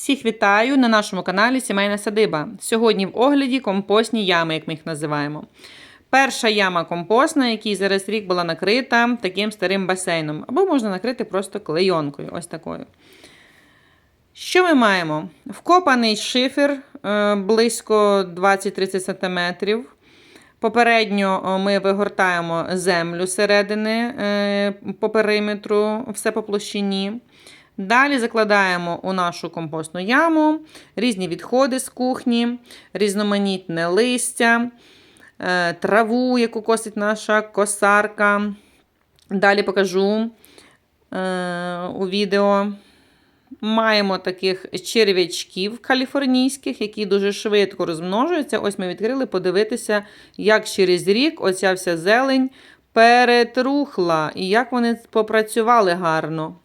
Всіх вітаю на нашому каналі Сімейна Садиба. Сьогодні в огляді компостні ями, як ми їх називаємо. Перша яма компостна, якій зараз рік була накрита таким старим басейном. Або можна накрити просто клейонкою. Ось такою. Що ми маємо? Вкопаний шифер е, близько 20-30 см. Попередньо ми вигортаємо землю середини е, по периметру, все по площині. Далі закладаємо у нашу компостну яму різні відходи з кухні, різноманітне листя, е, траву, яку косить наша косарка. Далі покажу е, у відео. Маємо таких черв'ячків каліфорнійських, які дуже швидко розмножуються. Ось ми відкрили подивитися, як через рік оця вся зелень перетрухла і як вони попрацювали гарно.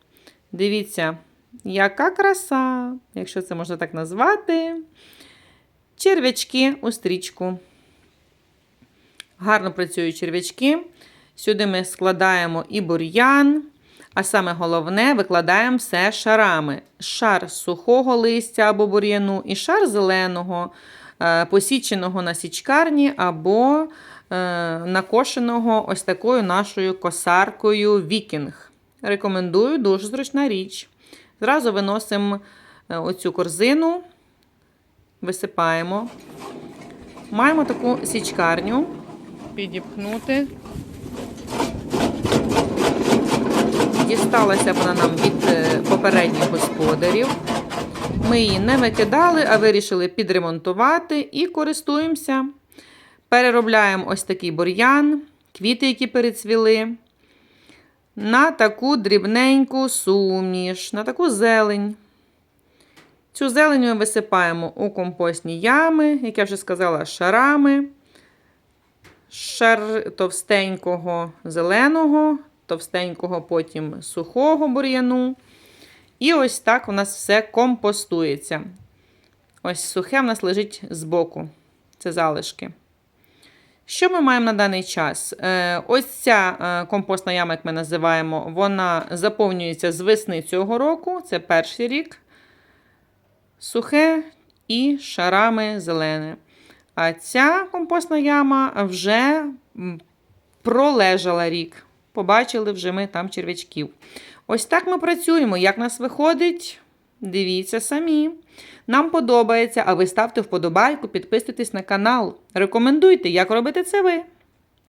Дивіться, яка краса, якщо це можна так назвати. Черв'ячки у стрічку. Гарно працюють черв'ячки. Сюди ми складаємо і бур'ян. А саме головне, викладаємо все шарами. Шар сухого листя або бур'яну, і шар зеленого, е, посіченого на січкарні, або е, накошеного ось такою нашою косаркою Вікінг. Рекомендую, дуже зручна річ. Зразу виносимо е, оцю корзину, висипаємо. Маємо таку січкарню. Підіпхнути. Дісталася вона нам від е, попередніх господарів. Ми її не викидали, а вирішили підремонтувати і користуємося. Переробляємо ось такий бур'ян, квіти, які перецвіли, на таку дрібненьку суміш, на таку зелень. Цю зелень ми висипаємо у компостні ями, як я вже сказала, шарами. Шар товстенького зеленого, товстенького потім сухого бур'яну. І ось так у нас все компостується. Ось сухе в нас лежить збоку. Це залишки. Що ми маємо на даний час? Е, ось ця е, компостна яма, як ми називаємо, вона заповнюється з весни цього року. Це перший рік. Сухе і шарами зелене. А ця компостна яма вже пролежала рік. Побачили вже ми там черв'ячків. Ось так ми працюємо. Як нас виходить? Дивіться самі. Нам подобається, а ви ставте вподобайку, підписуйтесь на канал. Рекомендуйте, як робите це ви.